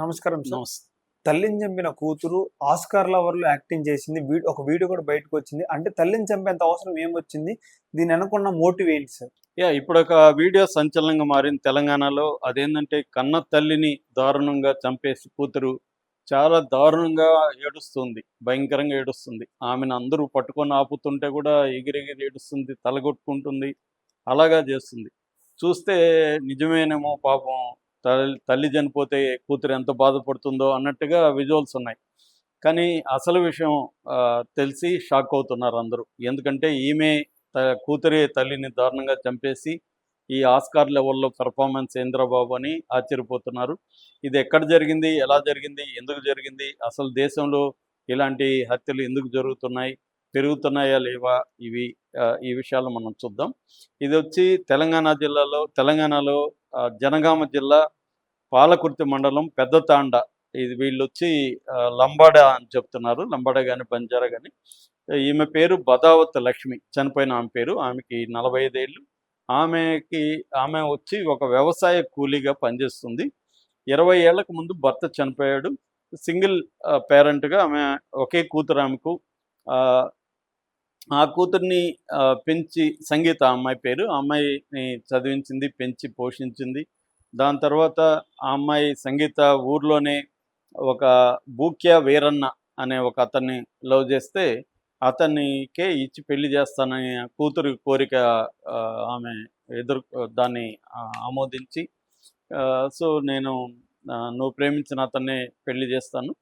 నమస్కారం సార్. నమస్తే. తల్లిని చంపిన కూతురు ఆస్కార్ లవర్లో యాక్టింగ్ చేసింది. ఒక వీడియో కూడా బయటకు వచ్చింది. అంటే తల్లిని చంపేంత అవసరం ఏమొచ్చింది? దీని అనుకున్న మోటివ్ ఏంటి సార్? యా ఇప్పుడు ఒక వీడియో సంచలనంగా మారింది తెలంగాణలో. అదేంటంటే కన్న తల్లిని దారుణంగా చంపేసి కూతురు చాలా దారుణంగా ఏడుస్తుంది. భయంకరంగా ఏడుస్తుంది. ఆమెను అందరూ పట్టుకొని ఆపుతుంటే కూడా ఎగిరెగిరి ఏడుస్తుంది తలగొట్టుకుంటుంది. అలాగా చేస్తుంది. చూస్తే నిజమేనేమో పాపం. తల్లి తల్లి చనిపోతే కూతురు ఎంత బాధపడుతుందో అన్నట్టుగా విజువల్స్ ఉన్నాయి. కానీ అసలు విషయం ఆ, తెలిసి షాక్ అవుతున్నారు అందరూ. ఎందుకంటే ఈమె త- కూతురే తల్లిని దారుణంగా చంపేసి ఈ ఆస్కార్ లెవెల్లో పెర్ఫార్మెన్స్ ఏంద్రబాబు అని ఆశ్చర్యపోతున్నారు. ఇది ఎక్కడ జరిగింది ఎలా జరిగింది ఎందుకు జరిగింది అసలు దేశంలో ఇలాంటి హత్యలు ఎందుకు జరుగుతున్నాయి పెరుగుతున్నాయా లేవా ఇవి ఈ విషయాలు మనం చూద్దాం. ఇది వచ్చి తెలంగాణ జిల్లాలో తెలంగాణలో జనగామ జిల్లా పాలకుర్తి మండలం పెద్ద తాండ ఇది వీళ్ళు వచ్చి లంబాడ అని చెప్తున్నారు. లంబాడ కానీ బంజారా కానీ ఈమె పేరు బదావత్ లక్ష్మి. చనిపోయిన ఆమె పేరు. ఆమెకి నలభై ఐదేళ్ళు. ఆమెకి ఆమె వచ్చి ఒక వ్యవసాయ కూలీగా పనిచేస్తుంది. ఇరవై ఏళ్ళకు ముందు భర్త చనిపోయాడు. సింగిల్ పేరెంట్గా ఆమె ఒకే కూతురు ఆమెకు. ఆ, కూతుర్ని పెంచి సంగీత అమ్మాయి పేరు. అమ్మాయిని చదివించింది పెంచి పోషించింది. దాని తర్వాత ఆ అమ్మాయి సంగీత ఊర్లోనే ఒక బూక్య వీరన్న అనే ఒక అతన్ని లవ్ చేస్తే అతనికే ఇచ్చి పెళ్ళి చేస్తానని కూతురు కోరిక ఆమె ఎదురు దాన్ని ఆమోదించి సో నేను నువ్వు ప్రేమించిన అతన్నే పెళ్ళి చేస్తాను.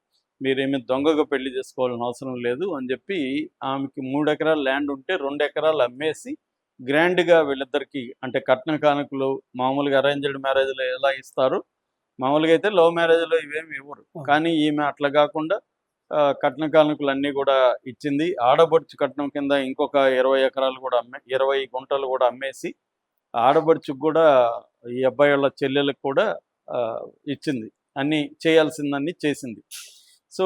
మీరేమి దొంగగా పెళ్ళి చేసుకోవాలని అవసరం లేదు అని చెప్పి ఆమెకి మూడు ఎకరాల ల్యాండ్ ఉంటే రెండు ఎకరాలు అమ్మేసి గ్రాండ్గా వీళ్ళిద్దరికి అంటే కట్న కానుకలు మామూలుగా అరేంజ్డ్ మ్యారేజ్లో ఎలా ఇస్తారు? మామూలుగా అయితే లవ్ మ్యారేజ్లో ఇవేమి ఇవ్వరు. కానీ ఈమె అట్లా కాకుండా కట్న కానుకలు అన్నీ కూడా ఇచ్చింది. ఆడబడుచు కట్నం కింద ఇంకొక ఇరవై ఎకరాలు కూడా అమ్మే ఇరవై గుంటలు కూడా అమ్మేసి ఆడబడుచుకు కూడా ఈ అబ్బాయి వాళ్ళ చెల్లెలకు కూడా ఇచ్చింది. అన్నీ చేయాల్సిందన్నీ చేసింది. సో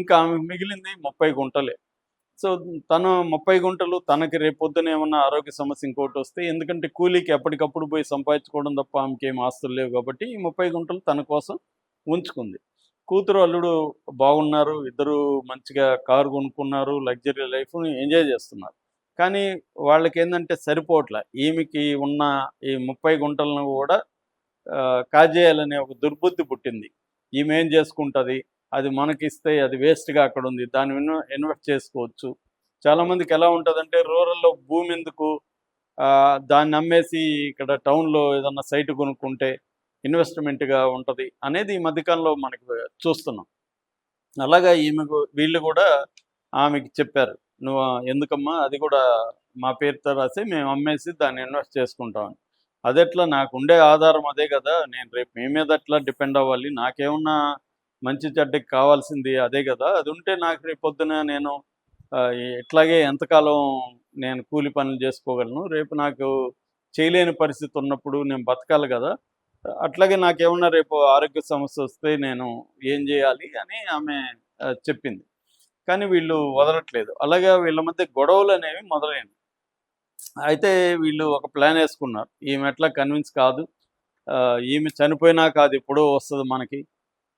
ఇంకా ఆమె మిగిలింది ముప్పై గుంటలే. సో తను ముప్పై గుంటలు తనకి రేపొద్దున ఏమన్నా ఆరోగ్య సమస్య ఇంకోటి వస్తే ఎందుకంటే కూలీకి ఎప్పటికప్పుడు పోయి సంపాదించుకోవడం తప్ప ఆమెకి ఏం ఆస్తులు లేవు కాబట్టి ఈ ముప్పై గుంటలు తన కోసం ఉంచుకుంది. కూతురు అల్లుడు బాగున్నారు ఇద్దరు మంచిగా కారు కొనుక్కున్నారు లగ్జరీ లైఫ్ని ఎంజాయ్ చేస్తున్నారు. కానీ వాళ్ళకి ఏంటంటే సరిపోవట్లే. ఈమెకి ఉన్న ఈ ముప్పై గుంటలను కూడా కాజేయాలనే ఒక దుర్బుద్ధి పుట్టింది. ఈమె ఏం చేసుకుంటుంది? అది మనకిస్తే అది వేస్ట్గా అక్కడ ఉంది దాని ఇన్వెస్ట్ చేసుకోవచ్చు. చాలామందికి ఎలా ఉంటుందంటే రూరల్లో భూమి ఎందుకు? ఆ, దాన్ని అమ్మేసి ఇక్కడ టౌన్లో ఏదన్నా సైట్ కొనుక్కుంటే ఇన్వెస్ట్మెంట్గా ఉంటుంది అనేది ఈ మధ్యకాలంలో మనకి చూస్తున్నాం. అలాగా ఈమెకు వీళ్ళు కూడా ఆమెకి చెప్పారు. నువ్వు ఎందుకమ్మా? అది కూడా మా పేరుతో రాసి మేము అమ్మేసి దాన్ని ఇన్వెస్ట్ చేసుకుంటామని అదెట్లా? నాకు ఉండే ఆధారం అదే కదా. నేను రేపు మీ మీద ఎట్లా డిపెండ్ అవ్వాలి. నాకేమన్నా మంచి చెడ్డకి కావాల్సింది అదే కదా. అది ఉంటే నాకు రేపు నేను ఎట్లాగే ఇట్లాగే ఎంతకాలం నేను కూలి పనులు చేసుకోగలను రేపు నాకు చేయలేని పరిస్థితి ఉన్నప్పుడు నేను బతకాలి కదా. అట్లాగే నాకేమన్నా రేపు ఆరోగ్య సమస్య వస్తే నేను ఏం చేయాలి అని ఆమె చెప్పింది. కానీ వీళ్ళు వదలట్లేదు. అలాగే వీళ్ళ మధ్య గొడవలు అనేవి మొదలైనవి. అయితే వీళ్ళు ఒక ప్లాన్ వేసుకున్నారు. ఈమె ఎట్లా కన్విన్స్ కాదు. ఈమె చనిపోయినా కాదు ఎప్పుడో వస్తుంది మనకి.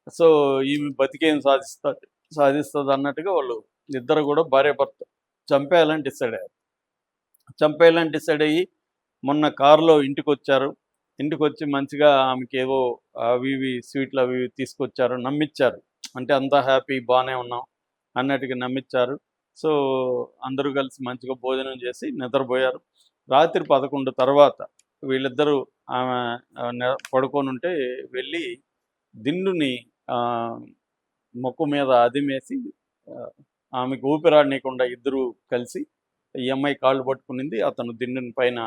సో ఈమె బతికేం సాధిస్తుంది సాధిస్తుంది అన్నట్టుగా వాళ్ళు ఇద్దరు కూడా భార్య భర్త చంపేయాలని డిసైడ్ అయ్యారు. చంపేయాలని డిసైడ్ అయ్యి మొన్న కారులో ఇంటికి వచ్చారు ఇంటికి వచ్చి మంచిగా ఆమెకి ఏవో అవి ఇవి స్వీట్లు అవి తీసుకొచ్చారు నమ్మిచ్చారు. అంటే అంతా హ్యాపీ బాగానే ఉన్నాం అన్నట్టుగా నమ్మిచ్చారు. సో అందరూ కలిసి మంచిగా భోజనం చేసి నిద్రపోయారు. రాత్రి పదకొండు తర్వాత వీళ్ళిద్దరూ ఆమె పడుకొని ఉంటే వెళ్ళి దిండుని ఆ, మొక్కు మీద అదిమేసి ఆమెకు ఊపిరాడనీయకుండా ఇద్దరు కలిసి ఈ అమ్మాయి కాళ్ళు పట్టుకునింది అతను దిండుని పైన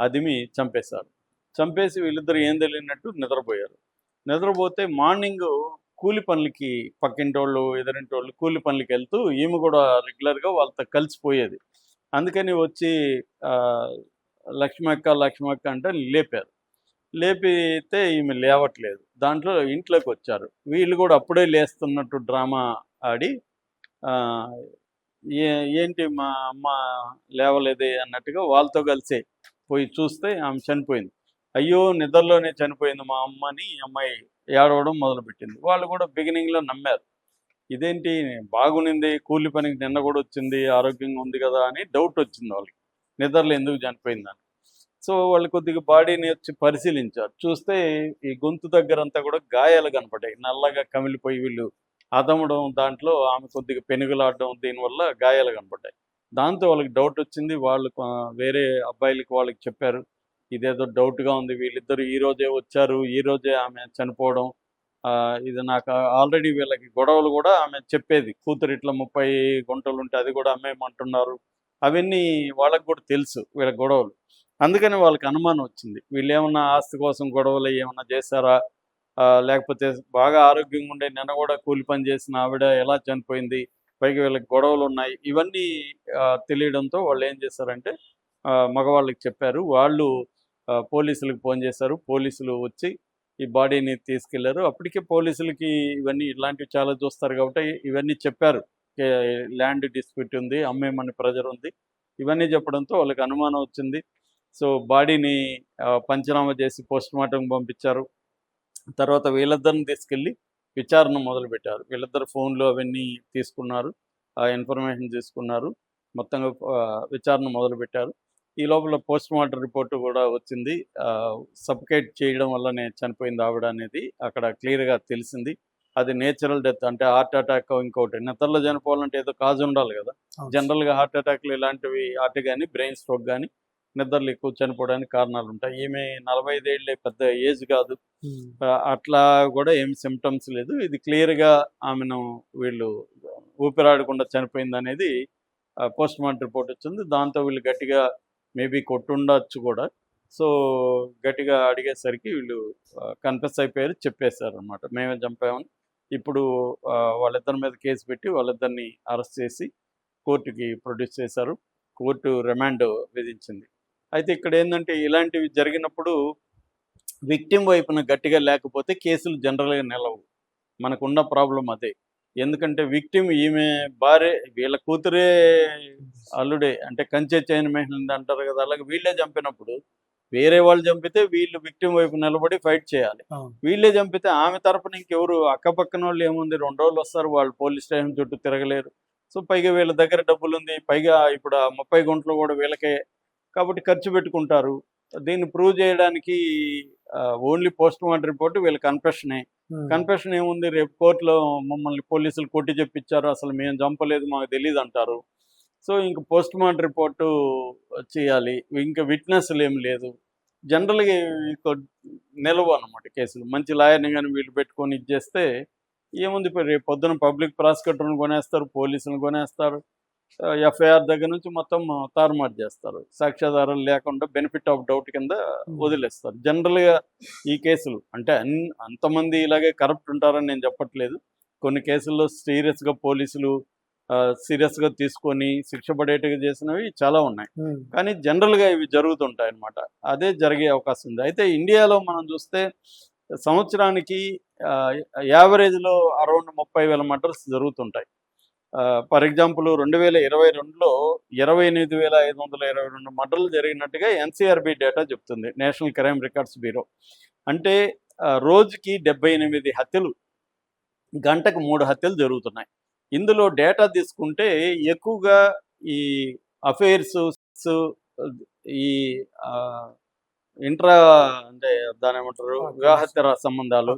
అదిమి చంపేశారు. చంపేసి వీళ్ళిద్దరు ఏం తెలియనట్టు నిద్రపోయారు. నిద్రపోతే మార్నింగ్ కూలి పనులకి పక్కింటి వాళ్ళు వాళ్ళు కూలి పనులకి వెళ్తూ ఈమె కూడా రెగ్యులర్గా వాళ్ళతో కలిసిపోయేది. అందుకని వచ్చి లక్ష్మక్క లక్ష్మక్క అంటే లేపారు. లేపితే ఈమె లేవట్లేదు. దాంట్లో ఇంట్లోకి వచ్చారు వీళ్ళు కూడా అప్పుడే లేస్తున్నట్టు డ్రామా ఆడి ఆ, ఏ ఏంటి మా అమ్మ లేవలేదే అన్నట్టుగా వాళ్ళతో కలిసి పోయి చూస్తే ఆమె చనిపోయింది. అయ్యో నిద్రలోనే చనిపోయింది మా అమ్మని అమ్మాయి ఏడవడం మొదలుపెట్టింది. వాళ్ళు కూడా బిగినింగ్లో నమ్మారు. ఇదేంటి బాగునింది కూలి పనికి నిన్న కూడా వచ్చింది ఆరోగ్యంగా ఉంది కదా అని డౌట్ వచ్చింది వాళ్ళకి. నిద్రలో ఎందుకు చనిపోయిందని. సో వాళ్ళు కొద్దిగా బాడీని వచ్చి పరిశీలించారు. చూస్తే ఈ గొంతు దగ్గర అంతా కూడా గాయాలు కనపడ్డాయి. నల్లగా కమిలిపోయి వీళ్ళు అదమడం దాంట్లో ఆమె కొద్దిగా పెనుగులాడడం దీనివల్ల గాయాలు కనపడ్డాయి. దాంతో వాళ్ళకి డౌట్ వచ్చింది. వాళ్ళు వేరే అబ్బాయిలకి వాళ్ళకి చెప్పారు. ఇదేదో డౌట్గా ఉంది. వీళ్ళిద్దరు ఈ రోజే వచ్చారు. ఈ రోజే ఆమె చనిపోవడం. ఆ, ఇది నాకు ఆల్రెడీ వీళ్ళకి గొడవలు కూడా ఆమె చెప్పేది. కూతురు ఇట్లా ముప్పై గుంటలు ఉంటే అది కూడా అమ్మేయమంటున్నారు. అవన్నీ వాళ్ళకి కూడా తెలుసు వీళ్ళ గొడవలు. అందుకని వాళ్ళకి అనుమానం వచ్చింది. వీళ్ళు ఏమన్నా ఆస్తి కోసం గొడవలు ఏమన్నా చేశారా? ఆ, లేకపోతే బాగా ఆరోగ్యంగా ఉండే నిన్న కూడా కూలి పని చేసిన ఆవిడ ఎలా చనిపోయింది? పైకి వీళ్ళకి గొడవలు ఉన్నాయి. ఇవన్నీ తెలియడంతో వాళ్ళు ఏం చేశారంటే మగవాళ్ళకి చెప్పారు. వాళ్ళు పోలీసులకు ఫోన్ చేశారు. పోలీసులు వచ్చి ఈ బాడీని తీసుకెళ్ళారు. అప్పటికే పోలీసులకి ఇవన్నీ ఇలాంటివి చాలా చూస్తారు కాబట్టి ఇవన్నీ చెప్పారు. ల్యాండ్ డిస్ప్యూట్ ఉంది అమ్మేమని ప్రెజర్ ఉంది. ఇవన్నీ చెప్పడంతో వాళ్ళకి అనుమానం వచ్చింది. సో బాడీని పంచనామా చేసి పోస్ట్ మార్టం పంపించారు. తర్వాత వీళ్ళిద్దరిని తీసుకెళ్ళి విచారణ మొదలుపెట్టారు. వీళ్ళిద్దరు ఫోన్లు అవన్నీ తీసుకున్నారు. ఆ ఇన్ఫర్మేషన్ తీసుకున్నారు. మొత్తంగా విచారణ మొదలుపెట్టారు. ఈ లోపల పోస్ట్ మార్టం రిపోర్ట్ కూడా వచ్చింది. సబ్కేట్ చేయడం వల్లనే చనిపోయింది ఆవిడ అనేది అక్కడ క్లియర్గా తెలిసింది. అది నేచురల్ డెత్ అంటే హార్ట్ అటాక్ ఇంకోటి. నిద్రలో చనిపోవాలంటే ఏదో కాజు ఉండాలి కదా. జనరల్గా హార్ట్ అటాక్లు ఇలాంటివి హార్ట్ కానీ బ్రెయిన్ స్ట్రోక్ కానీ నిద్రలు ఎక్కువ చనిపోవడానికి కారణాలు ఉంటాయి. ఈమె నలభై ఐదేళ్ళే పెద్ద ఏజ్ కాదు. అట్లా కూడా ఏం సిమ్టమ్స్ లేదు. ఇది క్లియర్గా ఆమెను వీళ్ళు ఊపిరాడకుండా చనిపోయింది అనేది పోస్ట్ మార్టం రిపోర్ట్ వచ్చింది. దాంతో వీళ్ళు గట్టిగా మేబీ కొట్టుండొచ్చు కూడా. సో గట్టిగా అడిగేసరికి వీళ్ళు కన్ఫెస్ అయిపోయారు చెప్పేశారు అనమాట మేమే చంపామని. ఇప్పుడు వాళ్ళిద్దరి మీద కేసు పెట్టి వాళ్ళిద్దరిని అరెస్ట్ చేసి కోర్టుకి ప్రొడ్యూస్ చేశారు. కోర్టు రిమాండ్ విధించింది. అయితే ఇక్కడ ఏంటంటే ఇలాంటివి జరిగినప్పుడు విక్టిమ్ వైపున గట్టిగా లేకపోతే కేసులు జనరల్గా నిలవు. మనకున్న ప్రాబ్లం అదే. ఎందుకంటే విక్టిమ్ ఈమె భార్య వీళ్ళ కూతురే అల్లుడే అంటే కంచె చైన్ మెహంది అంటారు కదా అలాగే వీళ్ళే చంపినప్పుడు వేరే వాళ్ళు చంపితే వీళ్ళు విక్టిమ్ వైపు నిలబడి ఫైట్ చేయాలి. వీళ్ళే చంపితే ఆమె తరపున ఇంకెవరు అక్కపక్కన వాళ్ళు ఏముంది రెండు రోజులు వస్తారు వాళ్ళు పోలీస్ స్టేషన్ చుట్టూ తిరగలేరు. సో పైగా వీళ్ళ దగ్గర డబ్బులు ఉంది పైగా ఇప్పుడు ముప్పై గుంటలు కూడా వీళ్ళకే కాబట్టి ఖర్చు పెట్టుకుంటారు. దీన్ని ప్రూవ్ చేయడానికి ఓన్లీ పోస్ట్ మార్టం రిపోర్ట్ వీళ్ళ కన్ఫెషనే. కన్ఫెషన్ ఏముంది? రేపు కోర్టులో మమ్మల్ని పోలీసులు కొట్టి చెప్పించారు. అసలు మేము చంపలేదు మాకు తెలియదు అంటారు. సో ఇంక పోస్ట్ మార్టం రిపోర్టు చేయాలి. ఇంకా విట్నెస్లు ఏం లేదు. జనరల్గా ఇక నిలవు అనమాట కేసులు. మంచి లాయర్ని కానీ వీళ్ళు పెట్టుకొని ఇచ్చేస్తే ఏముంది? రేపు పొద్దున పబ్లిక్ ప్రాసిక్యూటర్ని కొనేస్తారు పోలీసులను కొనేస్తారు. ఎఫ్ఐఆర్ దగ్గర నుంచి మొత్తం తారుమారు చేస్తారు. సాక్ష్యాధారాలు లేకుండా బెనిఫిట్ ఆఫ్ డౌట్ కింద వదిలేస్తారు. జనరల్గా ఈ కేసులు అంటే అంతమంది ఇలాగే కరప్ట్ ఉంటారని నేను చెప్పట్లేదు. కొన్ని కేసుల్లో సీరియస్గా పోలీసులు సీరియస్గా తీసుకొని శిక్ష పడేట్టుగా చేసినవి చాలా ఉన్నాయి. కానీ జనరల్గా ఇవి జరుగుతుంటాయి అన్నమాట. అదే జరిగే అవకాశం ఉంది. అయితే ఇండియాలో మనం చూస్తే సంవత్సరానికి యావరేజ్లో అరౌండ్ ముప్పై వేల మర్డర్స్ జరుగుతుంటాయి. ఫర్ ఎగ్జాంపుల్ రెండు వేల ఇరవై రెండులో ఇరవై ఎనిమిది వేల ఐదు వందల ఇరవై రెండు మర్డర్లు జరిగినట్టుగా ఎన్సీఆర్బి డేటా చెప్తుంది నేషనల్ క్రైమ్ రికార్డ్స్ బ్యూరో. అంటే రోజుకి డెబ్బై ఎనిమిది హత్యలు గంటకు మూడు హత్యలు జరుగుతున్నాయి. ఇందులో డేటా తీసుకుంటే ఎక్కువగా ఈ అఫైర్స్ ఈ ఇంట్రా అంటే దాని ఏమంటారు వివాహేతర సంబంధాలు.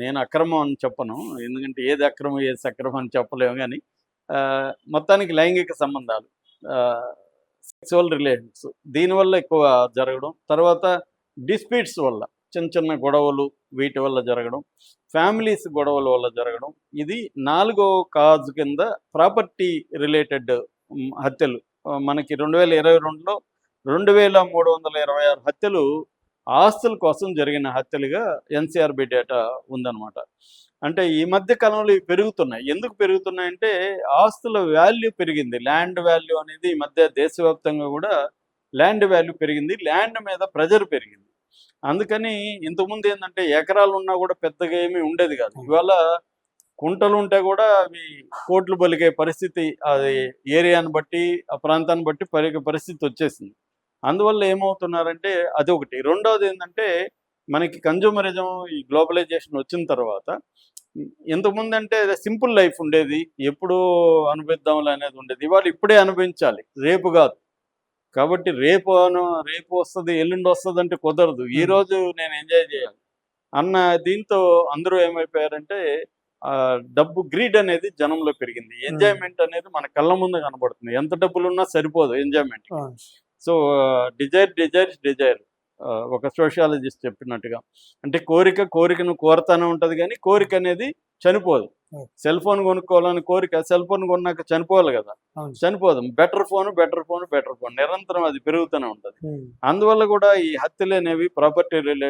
నేను అక్రమం అని చెప్పను. ఎందుకంటే ఏది అక్రమం ఏది సక్రమం అని చెప్పలేము కానీ మొత్తానికి లైంగిక సంబంధాలు సెక్సువల్ రిలేషన్స్ దీనివల్ల ఎక్కువ జరగడం తర్వాత డిస్ప్యూట్స్ వల్ల చిన్న చిన్న గొడవలు వీటి వల్ల జరగడం ఫ్యామిలీస్ గొడవల వల్ల జరగడం ఇది నాలుగో కాజ్ కింద ప్రాపర్టీ రిలేటెడ్ హత్యలు. మనకి రెండు వేల ఇరవై రెండులో రెండు వేల మూడు వందల ఇరవై ఆరు హత్యలు ఆస్తుల కోసం జరిగిన హత్యలుగా ఎన్సీఆర్బి డేటా ఉందన్నమాట. అంటే ఈ మధ్య కాలంలో ఇవి పెరుగుతున్నాయి. ఎందుకు పెరుగుతున్నాయంటే ఆస్తుల వాల్యూ పెరిగింది. ల్యాండ్ వాల్యూ అనేది ఈ మధ్య దేశవ్యాప్తంగా కూడా ల్యాండ్ వాల్యూ పెరిగింది. ల్యాండ్ మీద ప్రెజర్ పెరిగింది. అందుకని ఇంతకుముందు ఏంటంటే ఎకరాలు ఉన్నా కూడా పెద్దగా ఏమీ ఉండేది కాదు. ఇవాళ కుంటలు ఉంటే కూడా అవి కోట్లు బలికే పరిస్థితి అది ఏరియాని బట్టి ఆ ప్రాంతాన్ని బట్టి పరి పరిస్థితి వచ్చేసింది. అందువల్ల ఏమవుతున్నారంటే అది ఒకటి. రెండవది ఏంటంటే మనకి కన్జ్యూమరిజం ఈ గ్లోబలైజేషన్ వచ్చిన తర్వాత ఇంతకుముందు అంటే సింపుల్ లైఫ్ ఉండేది ఎప్పుడు అనుభవిద్దాంలే అనేది ఉండేది. ఇవాళ ఇప్పుడే అనుభవించాలి. రేపు కాదు. కాబట్టి రేపు అను రేపు వస్తుంది ఎల్లుండి వస్తుంది అంటే కుదరదు. ఈ. రోజు నేను ఎంజాయ్ చేయాలి. అన్న దీంతో అందరూ ఏమైపోయారంటే డబ్బు గ్రీడ్ అనేది జనంలో పెరిగింది. ఎంజాయ్మెంట్ అనేది మన కళ్ళ ముందు కనబడుతుంది. ఎంత డబ్బులు ఉన్నా సరిపోదు enjoyment. So desire desire desire. ఒక సోషియాలజిస్ట్ చెప్పినట్టుగా. అంటే కోరిక కోరికను కోరతానే ఉంటది కానీ కోరిక అనేది చనిపోదు. సెల్ ఫోన్ కొనుక్కోవాలని కోరిక సెల్ ఫోన్ కొన్నాక చనిపోవాలి కదా. చనిపోదు. Better phone better phone better phone. నిరంతరం అది పెరుగుతూనే ఉంటది. అందువల్ల కూడా ఈ హత్యలు అనేవి ప్రాపర్టీ